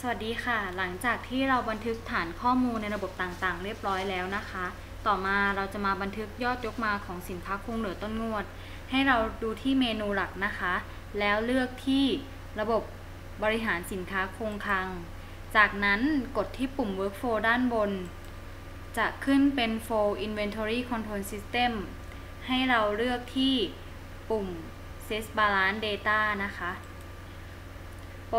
สวัสดีค่ะ หลังจากที่เราบันทึกฐานข้อมูลในระบบต่างๆ เรียบร้อยแล้วนะคะ ต่อมาเราจะมาบันทึกยอดยกมาของสินค้าคงเหลือต้นงวด ให้เราดูที่เมนูหลักนะคะ แล้วเลือกที่ระบบบริหารสินค้าคงคลัง จากนั้นกดที่ปุ่ม workflow ด้านบน จะขึ้นเป็น flow inventory control system ให้เราเลือกที่ปุ่ม set balance data นะคะ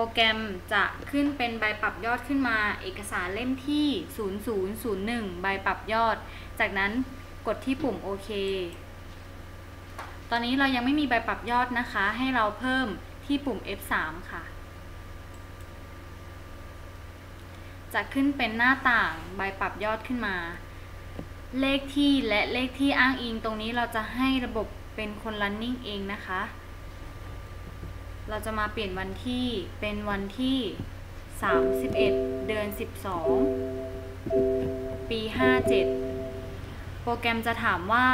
รแกรมจะขึ้นเป็นใบปรับยอดขึ้นมา เอกสารเล่มที่ 0001 ใบปรับยอด จากนั้นกดที่ปุ่มโอเค ตอนนี้เรายังไม่มีใบปรับยอดนะคะ ให้เราเพิ่มที่ปุ่ม F3 ค่ะ จะขึ้นเป็นหน้าต่างใบปรับยอดขึ้นมา เลขที่และเลขที่อ้างอิงตรงนี้เราจะให้ระบบเป็นคน running เองนะคะ เราจะมาเปลี่ยนวันที่เป็นวันที่ 31 เดือน 12 ปี 57 โปรแกรมจะถามว่า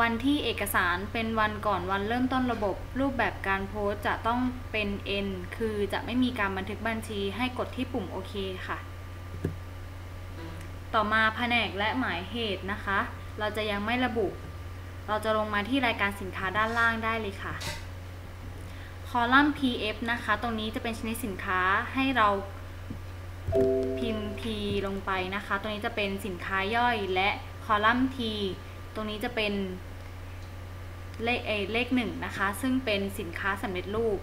วันที่เอกสารเป็นวันก่อนวันเริ่มต้นระบบ รูปแบบการโพสต์จะต้องเป็น N คือจะไม่มีการบันทึกบัญชีให้กดที่ปุ่มโอเคค่ะ ต่อมาแผนกและหมายเหตุนะคะ เราจะยังไม่ระบุ เราจะลงมาที่รายการสินค้าด้านล่างได้เลยค่ะ คอลัมน์ PF นะคะ ตรงนี้จะเป็นชนิดสินค้าให้เราพิมพ์ P ลงไปนะคะ ตรงนี้จะเป็นสินค้าย่อยและคอลัมน์ T ตรงนี้จะเป็นเลขเอเลขหนึ่งนะคะ ซึ่งเป็นสินค้าสำเร็จรูป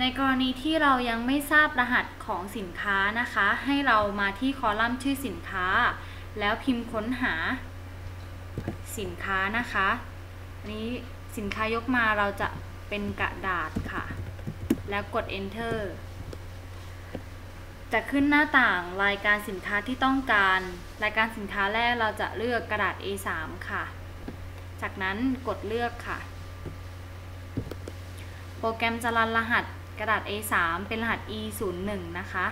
ในกรณีที่เรายังไม่ทราบรหัสของสินค้านะคะ ให้เรามาที่คอลัมน์ชื่อสินค้า แล้วพิมพ์ค้นหาสินค้านะคะ อันนี้สินค้ายกมาเราจะ เป็นกระดาษค่ะ แล้วกด enter จะขึ้นหน้าต่างรายการสินค้าที่ต้องการ รายการสินค้าแรกเราจะเลือกกระดาษ A3 ค่ะ จากนั้นกดเลือกค่ะ โปรแกรมจะรันรหัสกระดาษ A3 เป็นรหัส E01 นะคะ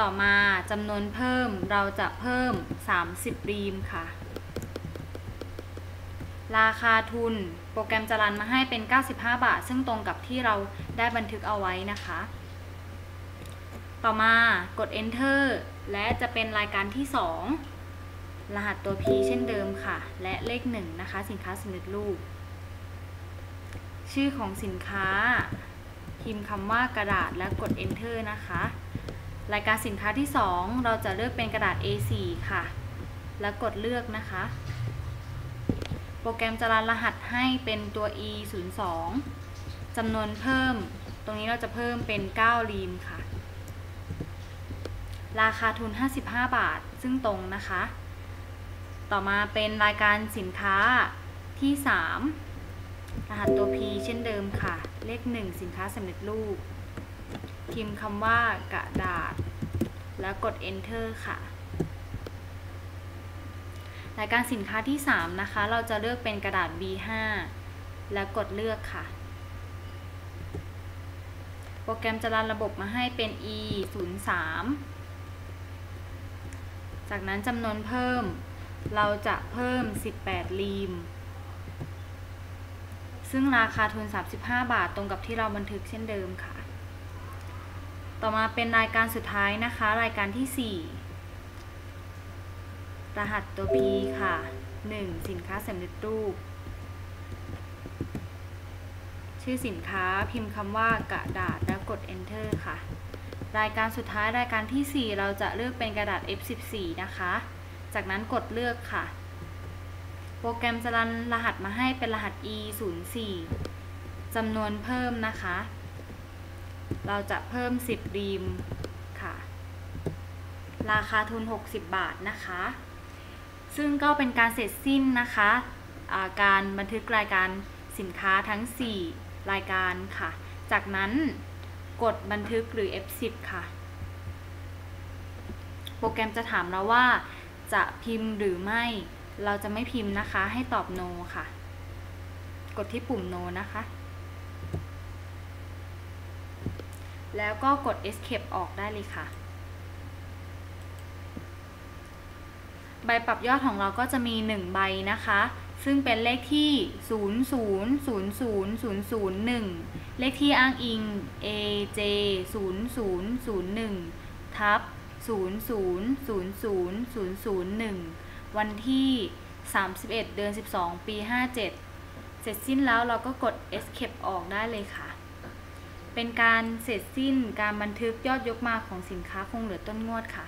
ต่อมาจำนวนเพิ่มเราจะเพิ่ม 30 รีมค่ะ ราคาทุน โปรแกรมจะรันมาให้เป็น 95 บาท ซึ่งตรงกับที่เราได้บันทึกเอาไว้นะคะ ต่อมากด enter และจะเป็นรายการที่ 2 รหัสตัว P เช่นเดิมค่ะ และเลข 1 นะคะ สินค้าสำเร็จรูป ชื่อของสินค้า พิมพ์คำว่ากระดาษและกด enter นะคะ รายการสินค้าที่ 2 เราจะเลือกเป็นกระดาษ A4 ค่ะ แล้วกดเลือกนะคะ โปรแกรมจะรันรหัสให้เป็นตัว e 0 2จำนวนเพิ่ม ตรงนี้เราจะเพิ่มเป็น9รีมค่ะ ราคาทุน 55 บาท ซึ่งตรงนะคะ ต่อมาเป็นรายการสินค้าที่ 3 รหัสตัว p เช่นเดิมค่ะ เลข 1 สินค้าสำเร็จรูป พิมพ์คำว่ากระดาษ แล้วกด enter ค่ะ รายการสินค้าที่ 3 นะคะ เราจะเลือกเป็นกระดาษ B5 แล้วกดเลือกค่ะ โปรแกรมจะรันระบบมาให้เป็น E03 จากนั้นจำนวนเพิ่ม เราจะเพิ่ม 18รีม ซึ่งราคาทุน 35 บาทตรงกับที่เราบันทึกเช่นเดิมค่ะ ต่อมาเป็นรายการสุดท้ายนะคะ รายการที่ 4 รหัสตัว P ค่ะ 1. สินค้าสำเร็จรูป ชื่อสินค้าพิมพ์คำว่ากระดาษแล้วกด enter ค่ะ รายการสุดท้ายรายการที่ 4 เราจะเลือกเป็นกระดาษ F14 นะคะ จากนั้นกดเลือกค่ะ โปรแกรมจะรันรหัสมาให้เป็นรหัส E04 จำนวนเพิ่มนะคะ เราจะเพิ่ม 10 รีมค่ะ ราคาทุน 60 บาทนะคะ ซึ่งก็เป็นการเสร็จสิ้นนะคะการบันทึกรายการสินค้าทั้ง 4 รายการค่ะ จากนั้นกดบันทึกหรือ F10 ค่ะ โปรแกรมจะถามเราว่าจะพิมพ์หรือไม่ เราจะไม่พิมพ์นะคะ ให้ตอบ no ค่ะ กดที่ปุ่ม no นะคะ แล้วก็กด escape ออกได้เลยค่ะ ใบปรับยอดของเราก็จะมี 1 ใบนะคะ ซึ่งเป็นเลขที่ 0000001 เลขที่อ้างอิง AJ 0001ทับ0000001 วันที่ 31 เดือน 12 ปี 57 เสร็จสิ้นแล้วเราก็กด escape ออกได้เลยค่ะ เป็นการเสร็จสิ้นการบันทึกยอดยกมาของสินค้าคงเหลือต้นงวดค่ะ